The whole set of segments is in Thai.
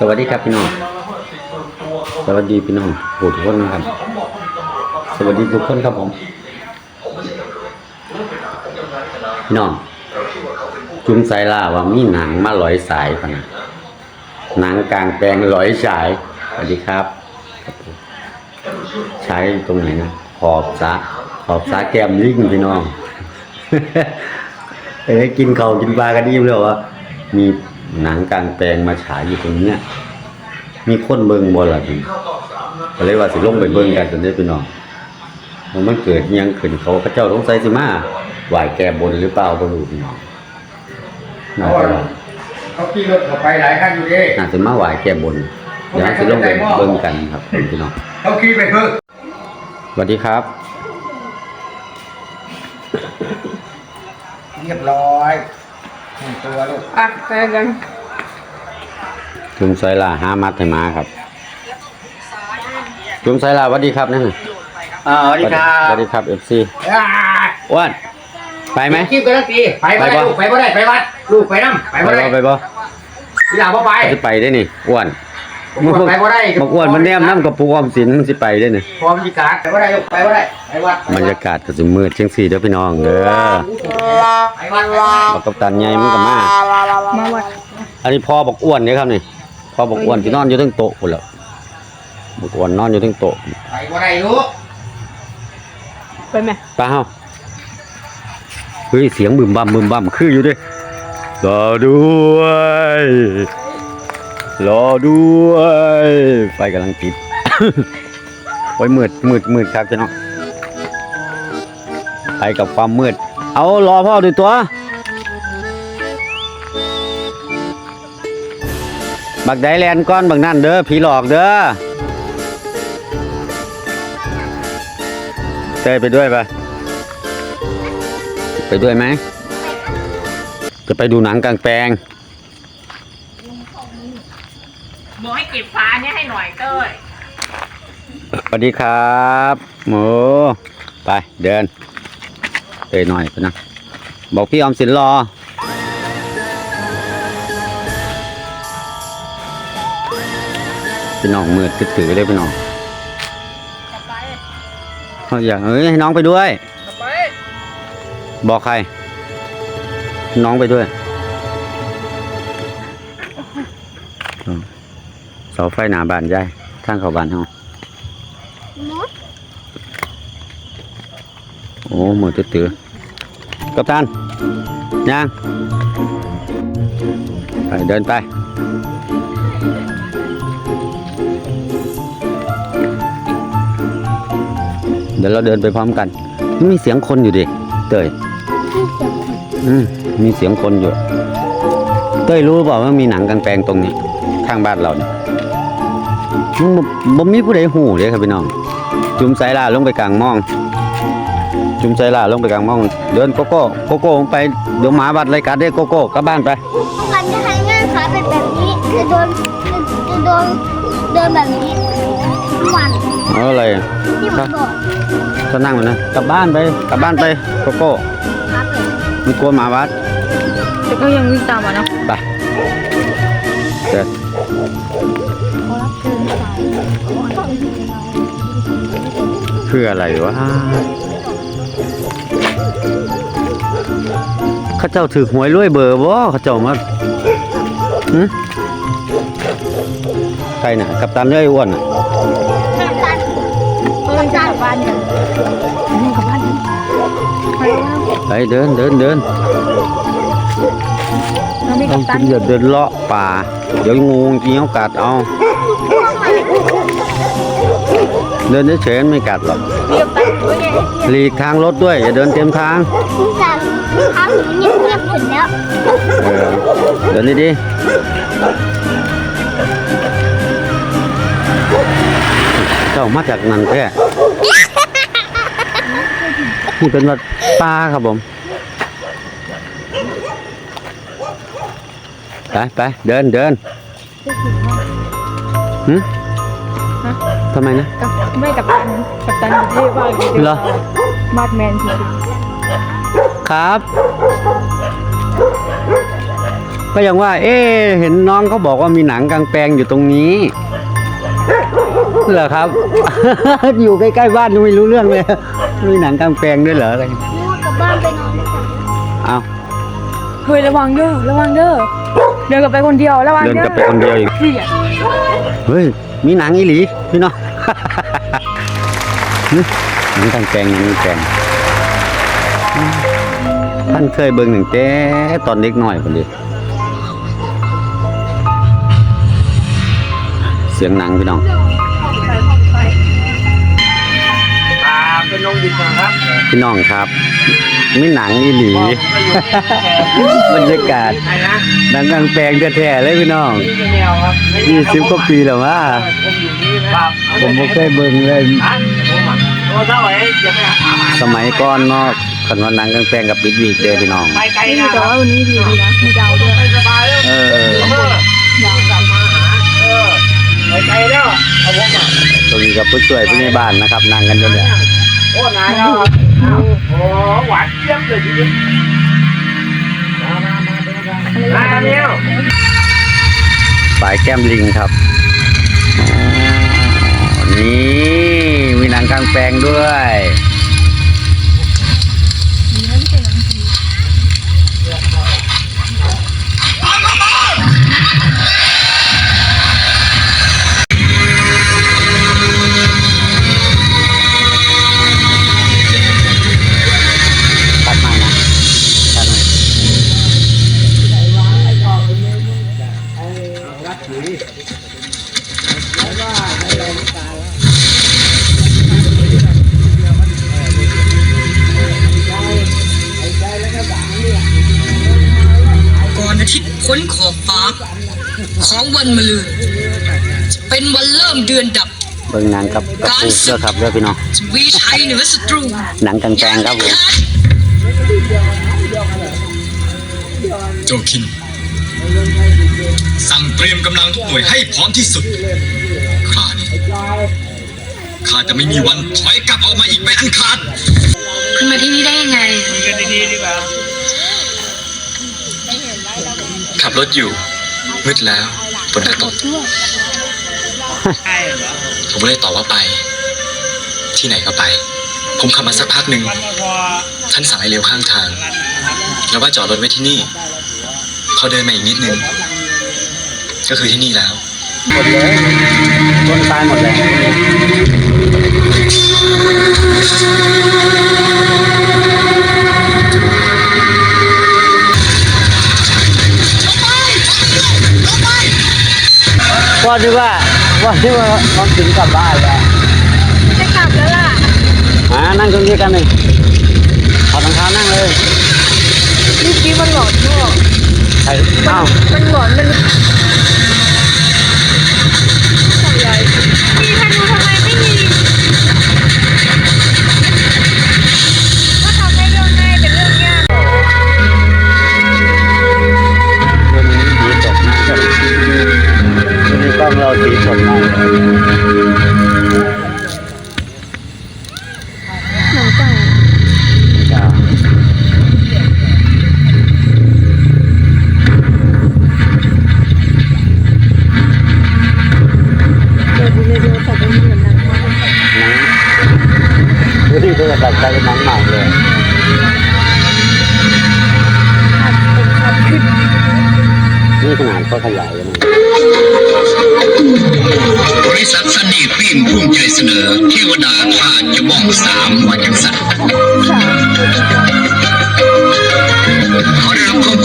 สวัสดีครับพี่น้อง สวัสดีพี่น้องผู้ทุกคนครับ สวัสดีทุกคนครับผมพี่น้อง จุมสายล่าว่ามีหนังมาลอยสายพนะหนังกลางแปลงลอยฉาย สวัสดีครับ ใช้ตรงไหนนะ ขอบสาขอบสาแกมลิงพี่น้องเอ้ยกินเขากินปลากันดีเลยว่ามี หนังกลางแปลงมาฉายอยู่ตรงเนี้ยมีคนเบิ่งบ่ล่ะพี่ก็เลยว่าสิลงไปเบิ่งกันจนได้พี่น้องมันมันเกิดอิหยังขึ้นเขาพระเจ้าสงสัยสิมาไหวแก้บนหรือเปล่าบ่รู้พี่น้องน่าจะว่าเขาขี่รถเข้าไปหลายคันอยู่ดิน่าจะมาไหวแก้บนเดี๋ยวเราสิลงไปเบิ่งกันครับพี่น้องเขาขี่ไปเพิ่งสวัสดีครับเรียบร้อย หนึ่งตัวลูกอะไปกันจุมไซลาห้ามัดให้มาครับ จุมไซลาสวัสดีครับนั่นน่ะอ่าสวัสดีครัสบวัสดีครับเอฟซีอ่าอ้วนไปไหมขี่กันทั้งทีไปบ่ได้ไปบ่ลูกไปบ่ได้ไปวัดลูกไปน้ำไปไปบ่ได้บ่ไปบ่ทีหลังบ่ไปจะไปได้นี่อ้วนผ มบอกไปบ่ได้มาอ้วนมันแนมน้ำกับปูออมสินมันสิไปได้นี่พร้อมจิการไปบ่ได้ลูกไปบ่ได้ไปวัดบรรยากาศก็สิมืดเชียงสีเด้อพี่น้องเด้อไปวัดไปวัดบักกัปตันใหญ่มันก็มามาวัดอันนี้พ่อบอกอ้วนเนี่ยครับนี่พ่อบอกอ้วนที่นอนอยู่ทั้งโต๊ะพุ่นแล้วบอกอ้วนนอนอยู่ทั้งโต๊ะไปบ่ได้ลูกไปไหมไปเฮาเฮ้ยเสียงบึมบั่มบึมบั่มคืออยู่เด้รอด้วย รอด้วย ไฟกำลังติด โอ้ยมืดมืดมืดครับเจ้าเนาะไปกับความมืด เอารอพ่อดูตัว บักไดแลนก้อนบักนั่นเด้อผีหลอกเด้อเต้ยไปด้วยปะไปด้วยไหม จะไปดูหนังกลางแปลง บอกให้เก็บฟ้าเนี่ยให้หน่อยเต้ยสวัสดีครับหมูไปเดินเตยหน่อยไปนะ บอกพี่ออมสินรอ พี่น้องมืดถือเลยพี่น้องกลับไปเขาอยากเอ้ยให้น้องไปด้วยกลับไป บอกใคร น้องไปด้วย สาไฟหนาบานใหญ่ข้างเขาบานเฮาโอ้หมดตื้อตื้อกับท่านย่างไปเดินไปเดี๋ยวเราเดินไปพร้อมกัน มีเสียงคนอยู่ดิ เตยอืมมีเสียงคนอยู่ เต้ยรู้เปล่าว่ามีหนังกลางแปลงตรงนี้ ข้างบ้านเราเนี่ยมัน บ่บ่มีผู้ใดหูเลยครับพี่น้อง จุ่มสายลาลงไปกลางหมอง จุ่มสายลาลงไปกลางหมอง เดินโกโก้โกโก้ลงไปเดี๋ยวหมาบัดรายการได้โกโก้กลับบ้านไปกันจะให้ง่ายขาเป็นแบบนี้จะโดนจะโดนเดินแบบนี้ทุกวันเอาอะไรอะที่ผมบอกก็นั่งมันนะกลับบ้านไปกลับบ้านไปโกโก้ครับเลยมันกลัวหมาบัดแต่ก็ยังวิ่งตามมาเนาะไปเดินเคืออะไรวะข้าเจ้าถือหวยรวยเบอร์บ่ข้าเจ้ามาใครน่ะ กัปตันเอ้ยอ้วนน่ะทางการเต้ยจะกลับบ้านกันนี่กลับบ้านกันไปแล้วไปเดินเดินเดินต้องกินอย่าเดินเลาะป่า เดี๋ยวงูกินเอากัดเอา เดินเฉยๆมันไม่กัดหรอกเรียบตันด้วยไงหลีกทางรถด้วย อย่าเดินเต็มทางที่จะทำเงียบเงียบๆสุดแล้วเออเดินดีๆเจ้ามาจากนันแท้นี่เป็นวัดป่าครับผมไปไปเดินเดินหึทำไมนะกับไม่กับตันกับตันอยู่ที่บ้านเดียวเหรอมาดแมนทีครับไปก็ยังว่า เอ๊ะเห็นน้องเขาบอกว่ามีหนังกลางแปลงอยู่ตรงนี้เหรอครับ อยู่ใกล้ๆบ้านยังไม่รู้เรื่องเลยมีหนังกลางแปลงด้วยเหรออะไรลูกกลับบ้านไปนอนด้วยกันเอาเฮ้ยระวังเด้อระวังเด้อเดินกลับไปคนเดียวระวังเดินเด้อกลับไปคนเดียวอีกเสียเฮ้ย มีหนังอีหลีพี่น้องหึหนังกลางแปลงหนังกลางแปลงท่านเคยเบิ่งหนึ่งแต่ตอนเด็กน้อยคนเดียวเสียงหนังพี่น้องอ่าเป็นลงดินนะครับพี่น้องครับ มีหนังอีหลี บรรยากาศใครนะหนังกลางแปลงแท้ๆเลยพี่น้องนี่เป็นแนวครับยี่สิบกว่าปีแล้วว่าผมอยู่นี่นะครับผมไม่เคยเบิ่งเลย ฮะผมอะโอ้เท่าไหร่จะไปหาอาหารสมัยก่อนเนาะคันว่าหนังกลางแปลงกับปิดวีกเด้อพี่น้อง ไปไกลนี่นะแต่ว่าวันนี้ดีดีนะมีดาวด้วยไปสบายแล้วเออ เออดาวกลับมาหาเออไปไกลแล้วเอาผมอะตรงนี้กับผู้ช่วยผู้ใหญ่บ้านนะครับนั่งกันอยู่เนี่ยโอ้นายแล้วครับโอ้หวานเจี๊ยบเลยทีเดียว มาเมียวสายแก้มลิงครับนี่มีหนังกลางแปลงด้วย ก่อนอาทิตย์พ้นขอบฟ้า ของวันมะรืนจะเป็นวันเริ่มเดือนดับ เบิ่งหนังกับกับปูเด้อครับเด้อพี่น้องจะวีชัยเหนือศัตรูหนังกลางแปลงครับผมโจคิน สั่งเตรียมกำลังทุกหน่วยให้พร้อมที่สุด คราวนี้ข้าจะไม่มีวันถอยกลับออกมาอีกเป็นอันขาด คุณมาที่นี่ได้ยังไงกันดีๆดีกว่าขับรถอยู่ มืดแล้วฝนก็ตก ใช่เหรอผมก็เลยตอบว่าไป ที่ไหนก็ไป ผมขับมาสักพักหนึ่งมันพอท่านสั่งให้เลี้ยวข้างทาง แล้วว่าจอดรถไว้ที่นี่ พอเดินมาอีกนิดนึง ก็คือที่นี่แล้ว หมดเลยต้นตายหมดเลยว่าที่ว่าว่าที่ว่าน้องถึงกลับบ้านแล้วจะกลับแล้วล่ะมานั่งตรงนี้กันหนึ่งถอดรองเท้านั่งเลยเมื่อกี้มันหลอนด้วยใคร อ้าว มันหลอนมัน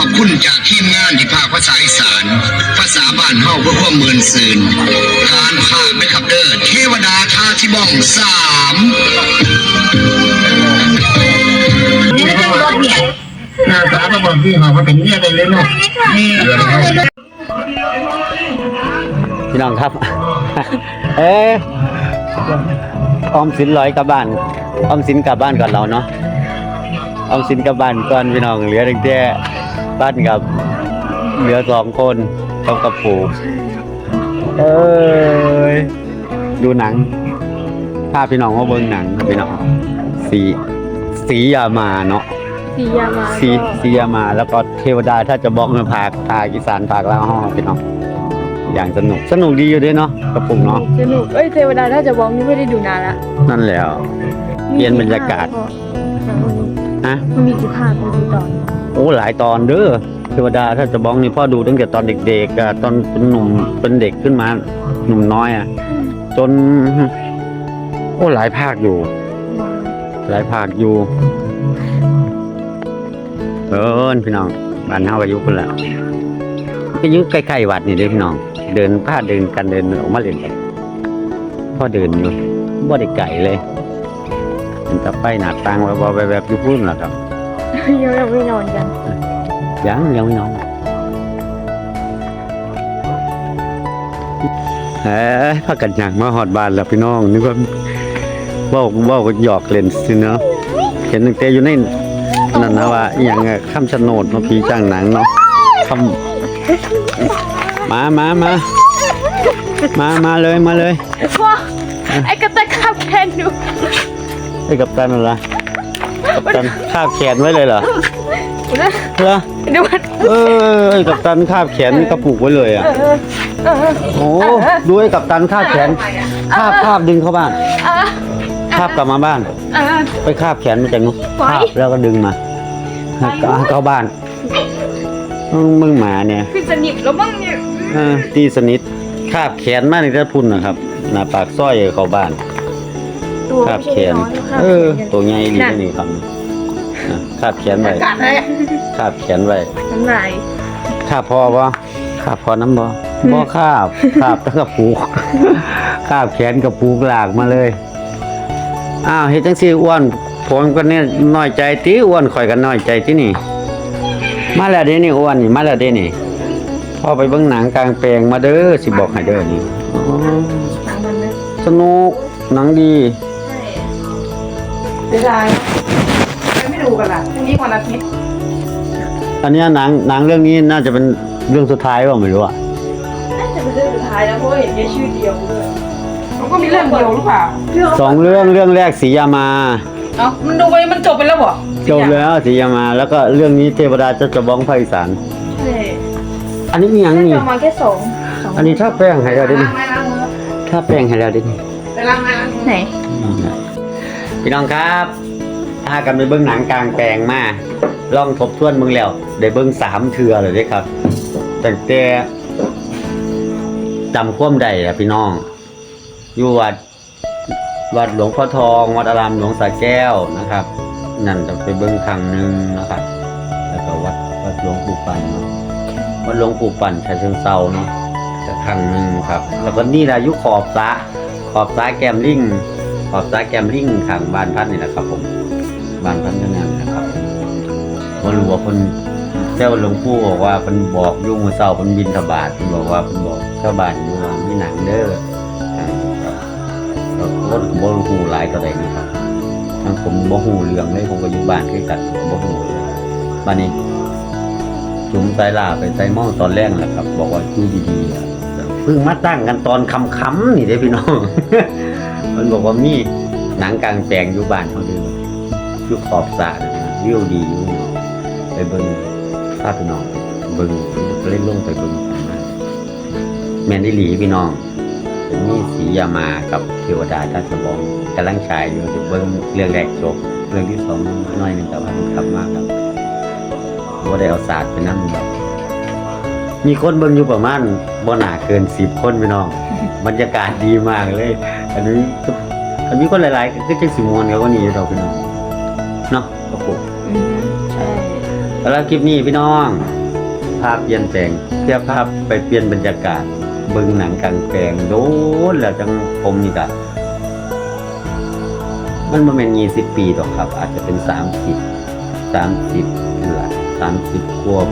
อได้รับความขอบคุณจากทีมงานที่ภาคภาษาอีสาน ภาษาบ้านเฮาเพื่อความเมินซืนการภาคไม่ขับเด้อเทวดาท่าที่บ้องสามหน้าตาระบบที่เขาก็เป็นเนี่ยได้เลยเนาะนี่พี่น้องครับ เอ๊ะออมสินร้อยกลับบ้าน ออมสินกลับบ้านก่อนเราเนาะออมสินกลับบ้านก่อนพี่น้องเหลือแต่แค่ บ้านกับ เหลือสองคนกับกับปู่เอ้ยดูหนังพาพี่น้องมาเบิ่งหนังครับพี่น้องสีสียามาเนาะสียามาสีสียามาแล้วก็เทวดาถ้าจะบอกมาภาคภาคอีสานภาคลาวห้องพี่น้องอย่างสนุกสนุกดีอยู่ด้วยเนาะกระปุกเนาะสนุกเอ้ยเทวดาถ้าจะบอกนี่ไม่ได้ดูนานละนั่นแหล้วเปลี่ยนบรรยากาศ ฮะมันมีกี่ภาคมันมีตอนโอ้หลายตอนเด้อเทวดาถ้าจะบ้องนี่พ่อดูตั้งแต่ตอนเด็กๆอะตอนเป็นหนุ่มเป็นเด็กขึ้นมาหนุ่มน้อยอะจน โอ้หลายภาคอยู่ หลายภาคอยู่เอินพี่น้องบ้านเฮาก็อยู่พุ่นละก็อยู่ใกล้ๆวัดนี่เด้อพี่น้อง เดินพาเดินกันเดินออกมาเล่นกันพ่อเดินอยู่บ่ได้ไกลเลย เป็นตะไปหนาตังว่าๆแบบๆอยู่พุ่นล่ะครับยังยังไม่นอนกันยังยังไม่นอนเอ้ยพากันอยากมาหอดบ้านแล้วพี่น้องนึกว่าเว้าเว้าก็หยอกเล่นสิเนาะเห็นตั้งแต่อยู่ในนั่นนะว่าอหย่างอะคำชะโนดเนาะผีจ้างหนังเนาะคำมามามามามาเลยมาเลยว้าไอ้กระต่ายข้ามแคนดู ไอ้กัปตันอะไรกัปตันคาบแขนไว้เลยเหรอเหรอดูมันเออไอ้กัปตันคาบแขนกระปุกไว้เลยอะโอ้ดูไอ้กับตันคาบแขนคาบคาบดึงเข้าบ้านคาบกลับมาบ้านไปคาบแขนมาจากนู้นคาบแล้วก็ดึงมาเอาเข้าบ้านมึงมึงหมาเนี่ยคือสนิทแล้วมั้งเนี่ยเออตีสนิทคาบแขนมาในกระพุ่นนะครับหน้าปากซอยเข้าบ้าน ตัวคาบไม่แขใช่นน้อยๆเออตัวใหญ่ดีที่นี่ครับอะคาบแขนไว้คาบแขนไว้น้ำลาย คาบพอปะคาบพอน้ำบ่บ่คาบคาบตั้งกระปูกคาบแขนกระปูกหลากมาเลยอ้าวเฮ็ดจังซี่อ้วนผมก็เนี่ยน้อยใจติอ้วนข่อยก็น้อยใจที่นี่ มาแล้วเด้นี่อ้วนนี่มาแล้วเด้นี่พอไปเบิ่งหนังกลางแปลงมาเด้อสิบอกให้เด้อนี่อ๋อหนังมันนะสนุกหนังดี เสียดายไม่ดูกันล่ะพรุ่งนี้วันอาทิตย์อันเนี้ยหนังหนังเรื่องนี้น่าจะเป็นเรื่องสุดท้ายว่าไม่รู้อะน่าจะเป็นเรื่องสุดท้ายแล้วเพราะว่าเห็นแค่ชื่อเดียวเลยมันก็มีเรื่องเดียวหรือเปล่าสองเรื่องเรื่องแรกสียามาเอ้ามันดูไปมันจบไปแล้วเหรอจบแล้วสียามาแล้วก็เรื่องนี้เทวดาจะจะบ้องภาคอีสานใช่อันนี้มีหยังนี่ประมาณแค่สองสองอันนี้ถ้าแป้งให้เราได้ล้านี่งไม้ล้างมือถ้าแป้งให้เราได้นี่ไปล้างไม้ล้างมือไหน พี่น้องครับถ้ากันไปเบิ้องหนังกลางแปลงมาลองทบทวนเบิ่งแล้วได้เบิ้องสามเทือเลยด้ครับตั้งแต่จำความได้อะพี่น้อง อยู่วัดวัดหลวงพ่อทอง วัดอารามหลวงสาแก้วนะครับ นั่นจะไปเบิ้องครั้งหนึ่งนะครับแล้วก็วัดวัดหลวงปู่ปันเนาะวัดหลวงปู่ปันชาเชิงเซาเนาะจะครั้งหนึ่งครับ แล้วก็นี่แหละยุขอบสะขอบสะแกมลิง ขอบสระแกมลิงข้างบ้านพัดนี่แหละครับ ผมบ้านพัดนั่นนนะครับว่ารู้ว่าคนเจ้าหลวงปู่บอกว่าเป็นบอกยุ่งอเศร้าเป็นบินทบาทเพิ่นบอกว่าเป็นบอกชาวบ้านดูว่ามีหนังเด้อครับแล้วก็บ่รู้หลายต่อใดนะครับทางผมบ่ฮู้เรื่องเลยผมก็อยู่บ้านคือกันผมบ่ฮู้เลยบัดนี้จุมสายลาไปใส่หม้อตอนแรกแหละครับ บอกว่าอยู่ดีๆเพิ่งมาตั้งกันตอนค่ำๆนี่เด้พี่น้อง มันบอกว่ามีหนังกลางแปลงอยู่บ้านเขาเด้ออยู่ขอบสระนะวิวดีอยู่ไปเบิ่งพาพี่น้องเบิ่งเล่นลงไปเบิ่งมาแม่นอีหลีพี่น้องมีสียามากับเทวดาทัศบองกำลังฉายอยู่เบิ่งเรื่องแรกจบเรื่องที่สองน้อยนึงแต่ว่ามันกลับมากครับว่าได้เอาศาสตร์ไปนั่งแบบมีคนเบิ่งอยู่ประมาณบ่หนาเกินสิบคนพี่น้อง บรรยากาศดีมากเลย อันนี้อันนี้คนหลายๆก็จะสิมวนเขาก็นี่เราพี่น้องเนาะครับผมอืมใช่แล้วคลิปนี้พี่น้อง ภาพเปลี่ยนแปลงเพื่อภาพไปเปลี่ยนบรรยากาศเบิ่งหนังกลางแปลงโดนแล้วจังผมนี่ก็มันบ่แม่น20ปีดอกครับ อาจจะเป็น30 30พุ่นละ30กว่า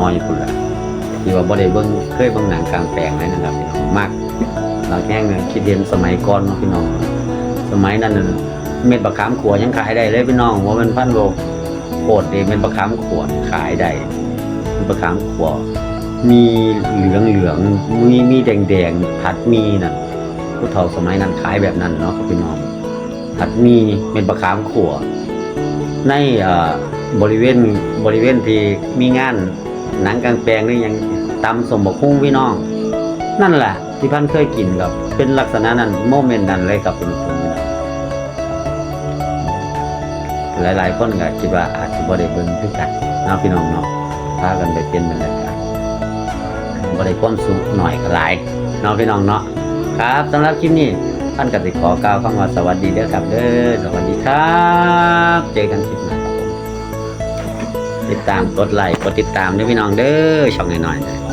น้อยๆพุ่นละที่ว่าบ่ได้เบิ่งเคยเบิ่งหนังกลางแปลงเลยนะครับพี่น้องมักเรา แห้งเนี่ยคิดเห็นสมัยก่อนพี่น้อง สมัยนั้นน่ะเม็ดบักขามขัวยังขายได้เลยพี่น้องว่ามันพันโลโคตรเดเม็ดบักขามขวดขายได้เม็ดบักขามขวดมีเหลืองเหลืองมีมีแดงแดงผัดมีน่ะผู้เฒ่าสมัยนั้นขายแบบนั้นเนาะพี่น้องผัดมีเม็ดบักขามขวดในบริเวณบริเวณที่มีงานหนังกลางแปลงนี่ยังตำสมบกคุ้งพี่น้อง นั่นแหละที่พันเคยกินกับ เป็นลักษณะนั้นโมเมนต์นั้นเลยกับเป็นผมหลายๆคนก็คิดว่าอาจจะบ่ได้เบิ่งคือกันเนาะพี่น้องเนาะพากันไปเป็นบรรยากาศบ่ได้ความสุขหน่อยก็หลายเนาะพี่น้องเนาะครับสำหรับคลิปนี้ท่านก็สิขอกล่าวคำว่าสวัสดีเด้อครับเด้อสวัสดีครับเจอกันคลิปหน้าครับผมติดตามกดไลค์กดติดตามด้วยพี่น้องเด้อช่องหน่อยๆเด้อ